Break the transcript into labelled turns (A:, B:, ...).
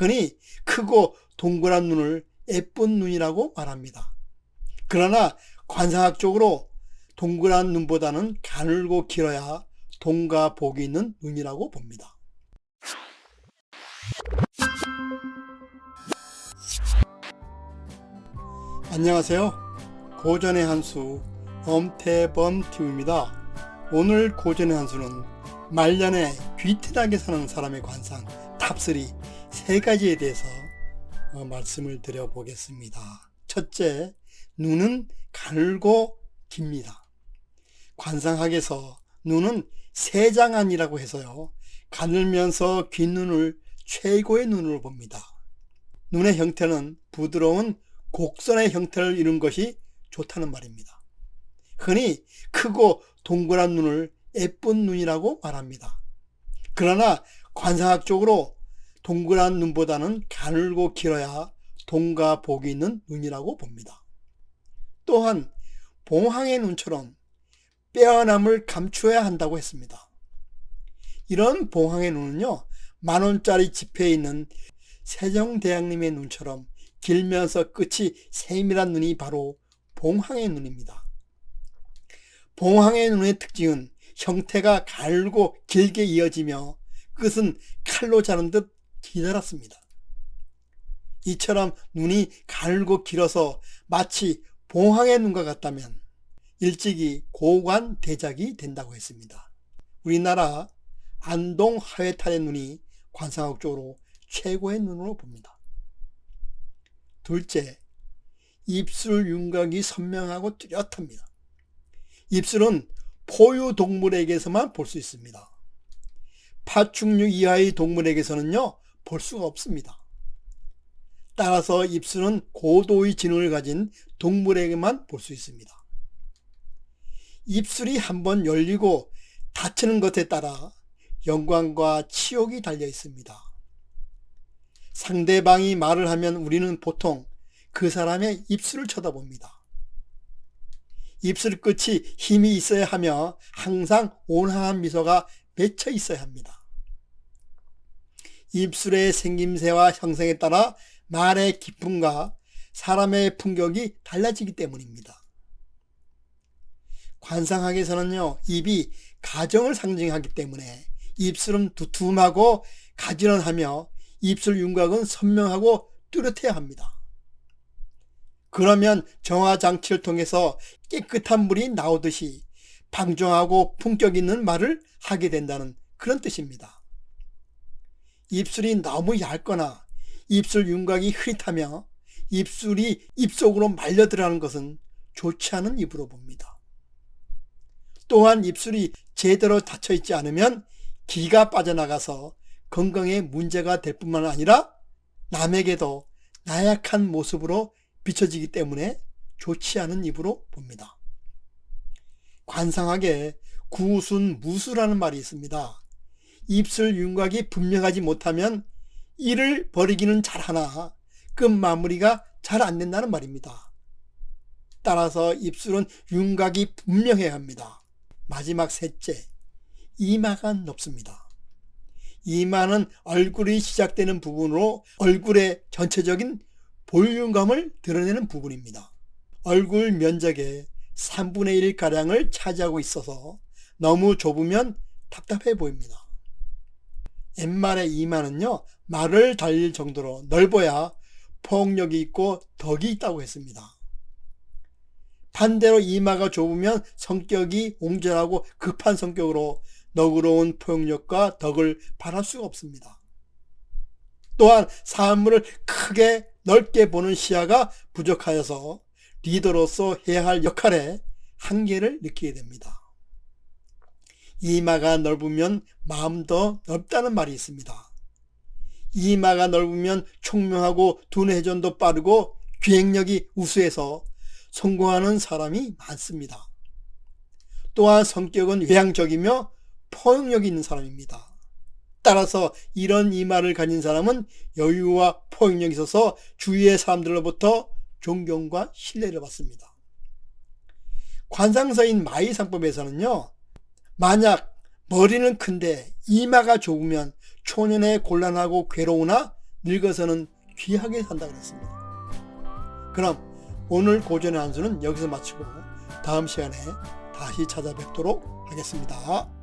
A: 흔히 크고 동그란 눈을 예쁜 눈이라고 말합니다. 그러나 관상학적으로 동그란 눈보다는 가늘고 길어야 동과 복이 있는 눈이라고 봅니다. 안녕하세요. 고전의 한수 엄태범TV입니다. 오늘 고전의 한수는 말년에 귀티나게 사는 사람의 관상 탑3 세 가지에 대해서 어, 말씀을 드려보겠습니다. 첫째, 눈은 가늘고 깁니다. 관상학에서 눈은 세장안이라고 해서요. 가늘면서 긴 눈을 최고의 눈으로 봅니다. 눈의 형태는 부드러운 곡선의 형태를 이룬 것이 좋다는 말입니다. 흔히 크고 동그란 눈을 예쁜 눈이라고 말합니다. 그러나 관상학적으로 동그란 눈보다는 가늘고 길어야 동과 복이 있는 눈이라고 봅니다. 또한 봉황의 눈처럼 빼어남을 감추어야 한다고 했습니다. 이런 봉황의 눈은요, 만원짜리 지폐에 있는 세종대왕님의 눈처럼 길면서 끝이 세밀한 눈이 바로 봉황의 눈입니다. 봉황의 눈의 특징은 형태가 갈고 길게 이어지며 끝은 칼로 자른 듯 기다랗습니다. 이처럼 눈이 갈고 길어서 마치 봉황의 눈과 같다면 일찍이 고관 대작이 된다고 했습니다. 우리나라 안동 하회탈의 눈이 관상학적으로 최고의 눈으로 봅니다. 둘째, 입술 윤곽이 선명하고 뚜렷합니다. 입술은 포유 동물에게서만 볼 수 있습니다. 파충류 이하의 동물에게서는요, 볼 수가 없습니다. 따라서 입술은 고도의 지능을 가진 동물에게만 볼 수 있습니다. 입술이 한번 열리고 닫히는 것에 따라 영광과 치욕이 달려 있습니다. 상대방이 말을 하면 우리는 보통 그 사람의 입술을 쳐다봅니다. 입술 끝이 힘이 있어야 하며 항상 온화한 미소가 맺혀 있어야 합니다. 입술의 생김새와 형성에 따라 말의 기쁨과 사람의 품격이 달라지기 때문입니다. 관상학에서는요, 입이 가정을 상징하기 때문에 입술은 두툼하고 가지런하며 입술 윤곽은 선명하고 뚜렷해야 합니다. 그러면 정화 장치를 통해서 깨끗한 물이 나오듯이 방종하고 품격 있는 말을 하게 된다는 그런 뜻입니다. 입술이 너무 얇거나 입술 윤곽이 흐릿하며 입술이 입속으로 말려 들어가는 것은 좋지 않은 입으로 봅니다. 또한 입술이 제대로 닫혀 있지 않으면 기가 빠져나가서 건강에 문제가 될 뿐만 아니라 남에게도 나약한 모습으로 비춰지기 때문에 좋지 않은 입으로 봅니다. 관상하게 구순 무수라는 말이 있습니다. 입술 윤곽이 분명하지 못하면 이를 버리기는 잘하나 끝 마무리가 잘 안 된다는 말입니다. 따라서 입술은 윤곽이 분명해야 합니다. 마지막 셋째, 이마가 높습니다. 이마는 얼굴이 시작되는 부분으로 얼굴의 전체적인 볼륨감을 드러내는 부분입니다. 얼굴 면적의 3분의 1가량을 차지하고 있어서 너무 좁으면 답답해 보입니다. 옛말의 이마는요, 말을 달릴 정도로 넓어야 폭력이 있고 덕이 있다고 했습니다. 반대로 이마가 좁으면 성격이 옹졸하고 급한 성격으로 너그러운 포용력과 덕을 바랄 수가 없습니다. 또한 사물을 크게 넓게 보는 시야가 부족하여서 리더로서 해야 할 역할에 한계를 느끼게 됩니다. 이마가 넓으면 마음도 넓다는 말이 있습니다. 이마가 넓으면 총명하고 두뇌 회전도 빠르고 기획력이 우수해서 성공하는 사람이 많습니다. 또한 성격은 외향적이며 포용력이 있는 사람입니다. 따라서 이런 이마를 가진 사람은 여유와 포용력이 있어서 주위의 사람들로부터 존경과 신뢰를 받습니다. 관상서인 마이상법에서는요, 만약 머리는 큰데 이마가 좁으면 초년에 곤란하고 괴로우나 늙어서는 귀하게 산다 그랬습니다. 그럼 오늘 고전의 한수는 여기서 마치고 다음 시간에 다시 찾아뵙도록 하겠습니다.